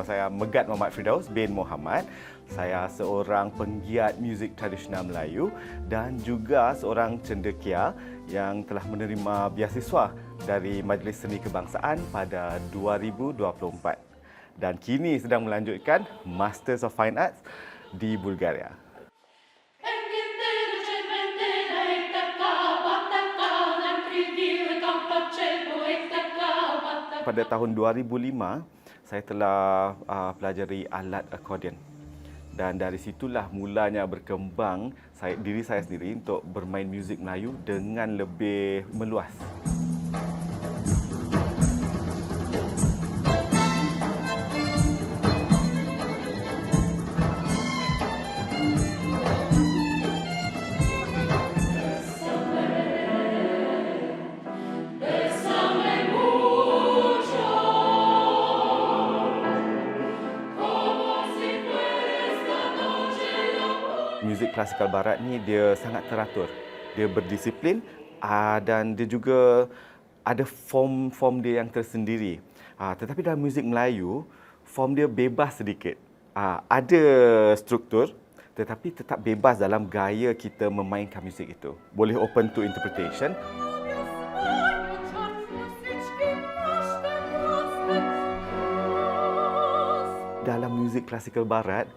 saya Megat Muhammad Firdaus bin Muhammad. Saya seorang penggiat muzik tradisional Melayu dan juga seorang cendekia yang telah menerima beasiswa dari Majlis Seni Kebangsaan pada 2024 dan kini sedang melanjutkan Masters of Fine Arts di Bulgaria. Pada tahun 2005, saya telah uh, pelajari alat accordion. Dan dari situlah mulanya berkembang saya, diri saya sendiri untuk bermain muzik Melayu dengan lebih meluas. Muzik klasikal barat ni dia sangat teratur. Dia berdisiplin uh, dan dia juga ada form-form dia yang tersendiri. Uh, tetapi dalam muzik Melayu, form dia bebas sedikit. Uh, ada struktur tetapi tetap bebas dalam gaya kita memainkan muzik itu. Boleh open to interpretation. Dalam muzik klasikal barat,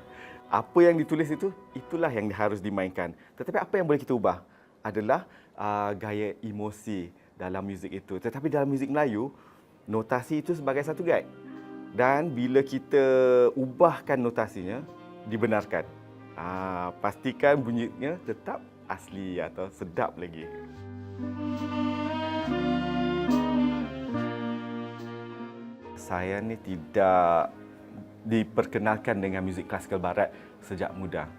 apa yang ditulis itu itulah yang harus dimainkan. Tetapi apa yang boleh kita ubah adalah uh, gaya emosi dalam muzik itu. Tetapi dalam muzik Melayu, notasi itu sebagai satu guide. Dan bila kita ubahkan notasinya, dibenarkan. Uh, pastikan bunyinya tetap asli atau sedap lagi. Saya ni tidak diperkenalkan dengan muzik klasikal barat sejak muda.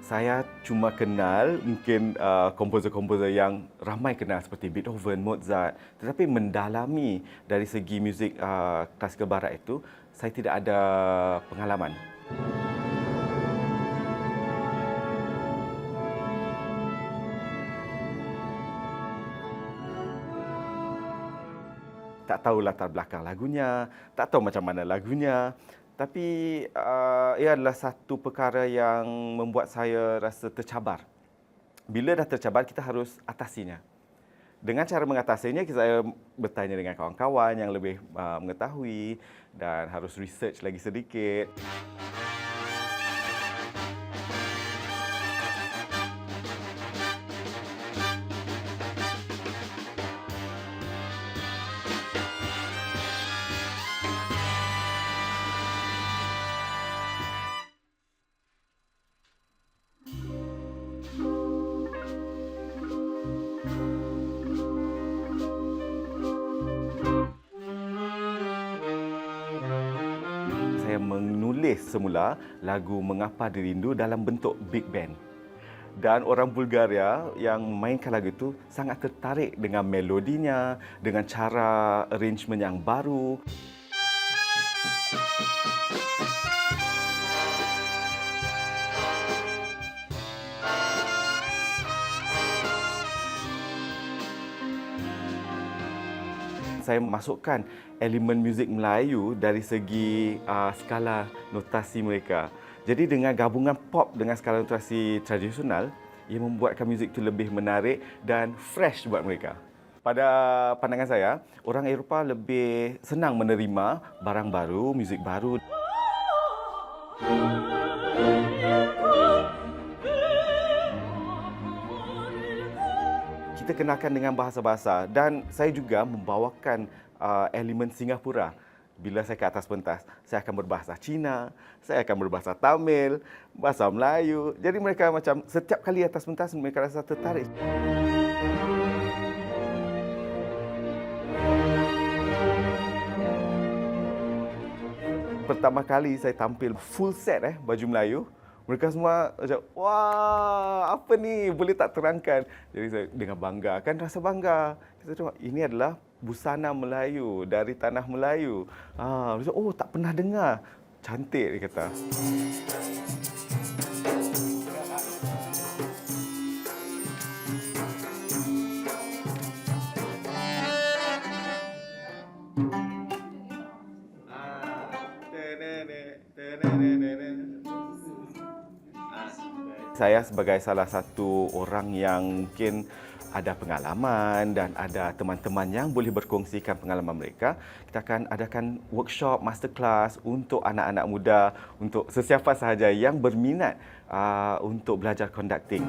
Saya cuma kenal mungkin uh, komposer-komposer yang ramai kenal seperti Beethoven, Mozart, tetapi mendalami dari segi muzik uh, klasikal barat itu saya tidak ada pengalaman. tak tahu latar belakang lagunya, tak tahu macam mana lagunya. Tapi uh, ia adalah satu perkara yang membuat saya rasa tercabar. Bila dah tercabar, kita harus atasinya. Dengan cara mengatasinya, saya bertanya dengan kawan-kawan yang lebih uh, mengetahui dan harus research lagi sedikit. Saya menulis semula lagu Mengapa Dirindu dalam bentuk big band. Dan orang Bulgaria yang mainkan lagu itu sangat tertarik dengan melodinya, dengan cara arrangement yang baru. Saya masukkan elemen muzik Melayu dari segi uh, skala notasi mereka. Jadi dengan gabungan pop dengan skala notasi tradisional, ia membuatkan muzik itu lebih menarik dan fresh buat mereka. Pada pandangan saya, orang Eropah lebih senang menerima barang baru, muzik baru. Kita kenalkan dengan bahasa-bahasa dan saya juga membawakan uh, elemen Singapura. Bila saya ke atas pentas, saya akan berbahasa Cina, saya akan berbahasa Tamil, bahasa Melayu. Jadi mereka macam setiap kali atas pentas mereka rasa tertarik. Pertama kali saya tampil full set eh baju Melayu, mereka semua macam, wah, apa ni? Boleh tak terangkan? Jadi saya dengan bangga, kan rasa bangga. Kita tengok, ini adalah busana Melayu dari tanah Melayu. Ah, oh, tak pernah dengar. Cantik, dia kata. Saya sebagai salah satu orang yang mungkin ada pengalaman dan ada teman-teman yang boleh berkongsikan pengalaman mereka. Kita akan adakan workshop, masterclass untuk anak-anak muda, untuk sesiapa sahaja yang berminat uh, untuk belajar conducting.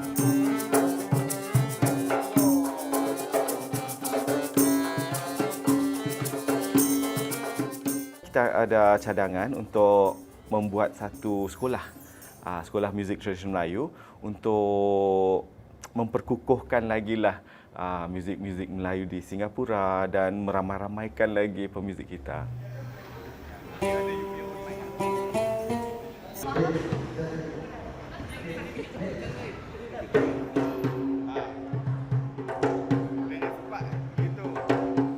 Kita ada cadangan untuk membuat satu sekolah, uh, sekolah muzik tradisional Melayu untuk memperkukuhkan lagi lah uh, muzik-muzik Melayu di Singapura dan meramai-ramaikan lagi pemuzik kita.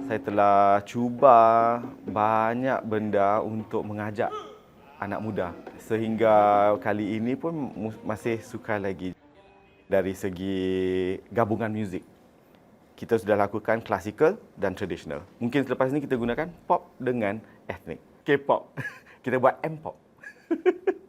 Saya telah cuba banyak benda untuk mengajak anak muda sehingga kali ini pun masih suka lagi dari segi gabungan muzik. Kita sudah lakukan klasikal dan tradisional. Mungkin selepas ini kita gunakan pop dengan etnik. K-pop. Kita buat M-pop.